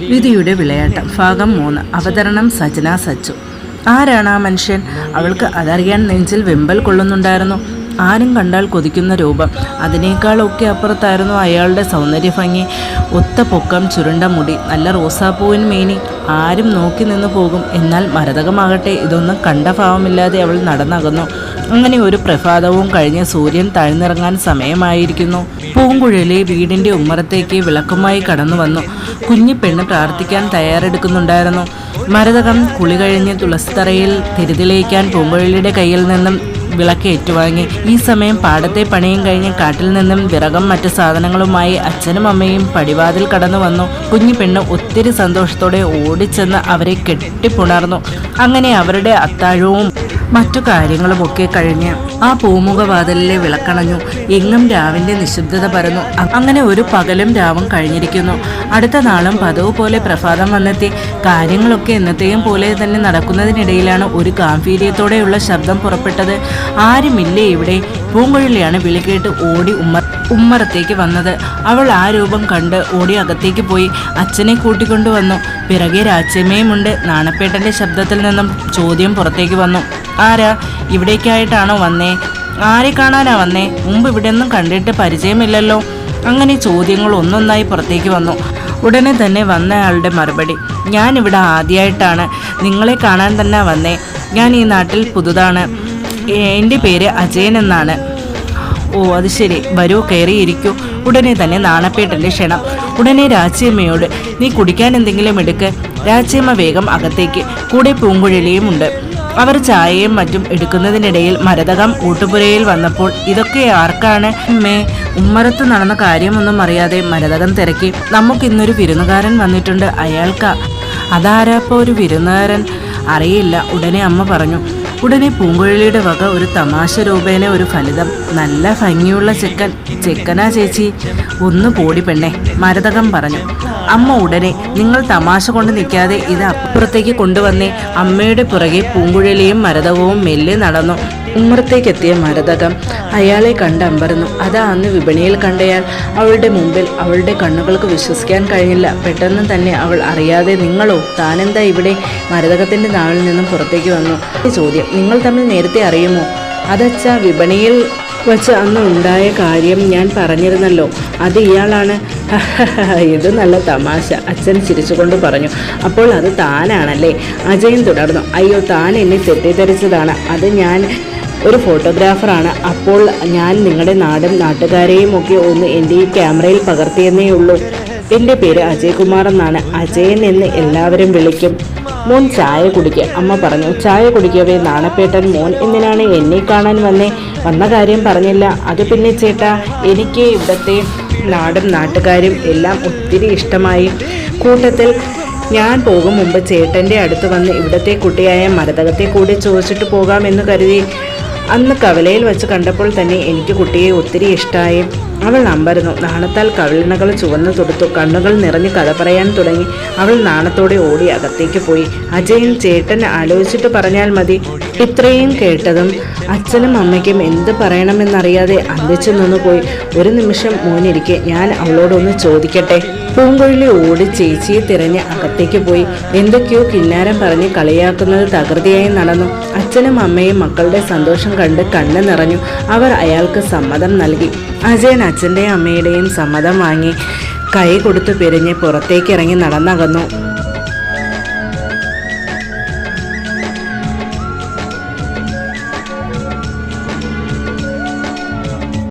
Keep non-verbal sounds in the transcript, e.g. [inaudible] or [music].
വിധിയുടെ വിളയാട്ടം. ഭാഗം മൂന്ന്. അവതരണം സജന സച്ചു. ആരാണ് ആ മനുഷ്യൻ? അവൾക്ക് അതറിയാൻ നെഞ്ചിൽ വെമ്പൽ കൊള്ളുന്നുണ്ടായിരുന്നു. ആരും കണ്ടാൽ കൊതിക്കുന്ന രൂപം. അതിനേക്കാളൊക്കെ അപ്പുറത്തായിരുന്നു അയാളുടെ സൗന്ദര്യ ഭംഗി ഒത്ത പൊക്കം ചുരുണ്ട മുടി നല്ല റോസാപ്പൂവിൻ മേനി. ആരും നോക്കി നിന്ന് പോകും. എന്നാൽ മരതകമാകട്ടെ ഇതൊന്നും കണ്ട ഭാവമില്ലാതെ അവൾ നടന്നകന്നു. അങ്ങനെ ഒരു പ്രഭാതവും കഴിഞ്ഞ് സൂര്യൻ താഴ്ന്നിറങ്ങാൻ സമയമായിരിക്കുന്നു. പൂങ്കുഴലി വീടിന്റെ ഉമ്മറത്തേക്ക് വിളക്കുമായി കടന്നു വന്നു കുഞ്ഞു പെണ്ണ് പ്രാർത്ഥിക്കാൻ തയ്യാറെടുക്കുന്നുണ്ടായിരുന്നു. മരതകം കുളി കഴിഞ്ഞ് തുളസിത്തറയിൽ തിരുതിലയിക്കാൻ പൂങ്കുഴലിയുടെ കയ്യിൽ നിന്നും വിളക്ക് ഏറ്റുവാങ്ങി. ഈ സമയം പാടത്തെ പണിയും കഴിഞ്ഞ് കാട്ടിൽ നിന്നും വിറകം മറ്റു സാധനങ്ങളുമായി അച്ഛനും അമ്മയും പടിവാതിൽ കടന്നു വന്നു. കുഞ്ഞു പെണ്ണ് ഒത്തിരി സന്തോഷത്തോടെ ഓടിച്ചെന്ന് അവരെ കെട്ടിപ്പുണർന്നു. അങ്ങനെ അവരുടെ അത്താഴവും മറ്റു കാര്യങ്ങളുമൊക്കെ കഴിഞ്ഞ് ആ പൂമുഖവാതിലിലെ വിളക്കണഞ്ഞു. എങ്ങും രാവിന്റെ നിശബ്ദത പരന്നു. അങ്ങനെ ഒരു പകലും രാവും കഴിഞ്ഞിരിക്കുന്നു. അടുത്ത നാളും പതിവ് പോലെ പ്രഭാതം വന്നെത്തി. കാര്യങ്ങളൊക്കെ എന്നത്തെയും പോലെ തന്നെ നടക്കുന്നതിനിടയിലാണ് ഒരു ഗാംഭീര്യത്തോടെയുള്ള ശബ്ദം പുറപ്പെട്ടത്. ആരുമില്ലേ ഇവിടെ? പൂങ്കുഴലിയാണ് വിളി കേട്ട് ഓടി ഉമ്മ ഉമ്മറത്തേക്ക് വന്നത്. അവൾ ആ രൂപം കണ്ട് ഓടി അകത്തേക്ക് പോയി. അച്ഛനെ കൂട്ടിക്കൊണ്ടു വന്നു പിറകെ രാച്ചമ്മയുമുണ്ട് നാണപ്പേട്ടന്റെ ശബ്ദത്തിൽ നിന്നും ചോദ്യം പുറത്തേക്ക് വന്നു. ആരാ? ഇവിടേക്കായിട്ടാണോ വന്നേ? ആരെ കാണാനാ വന്നേ? മുമ്പ് ഇവിടെ ഒന്നും കണ്ടിട്ട് പരിചയമില്ലല്ലോ. അങ്ങനെ ചോദ്യങ്ങൾ ഒന്നൊന്നായി പുറത്തേക്ക് വന്നു. ഉടനെ തന്നെ വന്ന ആളുടെ മറുപടി. ഞാൻ ഇവിടെ ആദ്യമായിട്ടാണ് നിങ്ങളെ കാണാൻ തന്നെ വന്നേ. ഞാൻ ഈ നാട്ടിൽ പുതുതാണ്. എന്റെ പേര് അജയൻ എന്നാണ്. ഓ അത് ശരി. വരൂ കയറിയിരിക്കൂ. ഉടനെ തന്നെ നാണപ്പേട്ടന്റെ ക്ഷണം. ഉടനെ രാജ്യമ്മയോട് നീ കുടിക്കാൻ എന്തെങ്കിലും എടുക്ക്. രാജ്യമ്മ വേഗം അകത്തേക്ക്. കൂടെ പൂങ്കുഴലിയും ഉണ്ട്. അവർ ചായയും മറ്റും എടുക്കുന്നതിനിടയിൽ മരതകം ഊട്ടുപുരയിൽ വന്നപ്പോൾ ഇതൊക്കെ ആർക്കാണ്? മേ ഉമ്മറത്ത് നടന്ന കാര്യമൊന്നും അറിയാതെ മരതകം തിരക്കി. നമുക്കിന്നൊരു വിരുന്നുകാരൻ വന്നിട്ടുണ്ട് അയാൾക്കാ. അതാരാപ്പോ ഒരു വിരുന്നുകാരൻ? അറിയില്ല ഉടനെ അമ്മ പറഞ്ഞു. ഉടനെ പൂങ്കുഴലിയുടെ വക ഒരു തമാശ രൂപേണ ഒരു ഫലിതം. നല്ല ഭംഗിയുള്ള ചെക്കൻ ചെക്കനാ ചേച്ചി. ഒന്ന് പോടി പെണ്ണെ മരതകം പറഞ്ഞു. അമ്മ ഉടനെ നിങ്ങൾ തമാശ കൊണ്ട് നിൽക്കാതെ ഇത് അപ്പുറത്തേക്ക് കൊണ്ടുവന്നേ. അമ്മയുടെ പുറകെ പൂങ്കുഴലിയും മരതകവും മെല്ലെ നടന്നു. ഉമ്മറത്തേക്കെത്തിയ മരതകം. അയാളെ കണ്ട് അമ്പരന്നു. അതാ അന്ന് വിപണിയിൽ കണ്ടയാൾ. അവളുടെ മുമ്പിൽ അവളുടെ കണ്ണുകൾക്ക് വിശ്വസിക്കാൻ കഴിഞ്ഞില്ല. പെട്ടെന്ന് തന്നെ അവൾ അറിയാതെ നിങ്ങളോ താനെന്താ ഇവിടെ? മരതകത്തിന്റെ നാവിൽ നിന്നും പുറത്തേക്ക് വന്നു. ചോദ്യം നിങ്ങൾ തമ്മിൽ നേരത്തെ അറിയുമോ? അതച്ചാ വിപണിയിൽ വച്ച് അന്ന് ഉണ്ടായ കാര്യം ഞാൻ പറഞ്ഞിരുന്നല്ലോ. അത് ഇയാളാണ്. [laughs] ഇത് നല്ല തമാശ അച്ഛൻ ചിരിച്ചുകൊണ്ട് പറഞ്ഞു. അപ്പോൾ അത് താനാണല്ലേ? അജയൻ തുടർന്നു. അയ്യോ താൻ എന്നെ തെറ്റിദ്ധരിച്ചതാണ്. അത് ഞാൻ ഒരു ഫോട്ടോഗ്രാഫറാണ്. അപ്പോൾ ഞാൻ നിങ്ങളുടെ നാടും നാട്ടുകാരെയും ഒക്കെ ഒന്ന് എന്റെ ഈ ക്യാമറയിൽ പകർത്തിയെന്നേ ഉള്ളൂ. എന്റെ പേര് അജയ് കുമാർ എന്നാണ്. അജയൻ എന്ന് എല്ലാവരും വിളിക്കും. മോൻ ചായ കുടിക്കുക അമ്മ പറഞ്ഞു ചായ കുടിക്കവേ നാണപ്പേട്ടൻ മോൻ എന്തിനാണ് എന്നെ കാണാൻ വന്നേ? വന്ന കാര്യം പറഞ്ഞില്ല. അത് പിന്നെ ചേട്ടാ എനിക്ക് ഇവിടുത്തെ നാടും നാട്ടുകാരും എല്ലാം ഒത്തിരി ഇഷ്ടമായി. കൂട്ടത്തിൽ ഞാൻ പോകും മുമ്പ് ചേട്ടന്റെ അടുത്ത് വന്ന് ഇവിടുത്തെ കുട്ടിയായ മരതകത്തെ കൂടി ചോദിച്ചിട്ട് പോകാമെന്ന് കരുതി. അന്ന് കവലയിൽ വെച്ച് കണ്ടപ്പോൾ തന്നെ എനിക്ക് കുട്ടിയെ ഒത്തിരി ഇഷ്ടമായി അവൾ നമ്പരുന്നു. നാണത്താൽ കവിളിണകൾ ചുവന്നു തൊടുത്തു. കണ്ണുകൾ നിറഞ്ഞ് കഥ പറയാൻ തുടങ്ങി. അവൾ നാണത്തോടെ ഓടി അകത്തേക്ക് പോയി. അജയൻ ചേട്ടൻ ആലോചിച്ചിട്ട് പറഞ്ഞാൽ മതി. ഇത്രയും കേട്ടതും അച്ഛനും അമ്മയ്ക്കും എന്ത് പറയണമെന്നറിയാതെ അന്തിച്ചു നിന്നുപോയി. ഒരു നിമിഷം മോനിരിക്കെ ഞാൻ അവളോടൊന്ന് ചോദിക്കട്ടെ? പൂങ്കൊഴിലി ഓടി ചേച്ചിയെ തിരഞ്ഞ് അകത്തേക്ക് പോയി. എന്തൊക്കെയോ കിന്നാരം പറഞ്ഞ് കളിയാക്കുന്നത് തകൃതിയായി നടന്നു. അച്ഛനും അമ്മയും മക്കളുടെ സന്തോഷം കണ്ട് കണ്ണു നിറഞ്ഞു. അവർ അയാൾക്ക് സമ്മതം നൽകി. അജയൻ അച്ഛന്റെയും അമ്മയുടെയും സമ്മതം വാങ്ങി കൈ കൊടുത്തു പിരിഞ്ഞ് പുറത്തേക്കിറങ്ങി നടന്നകന്നു.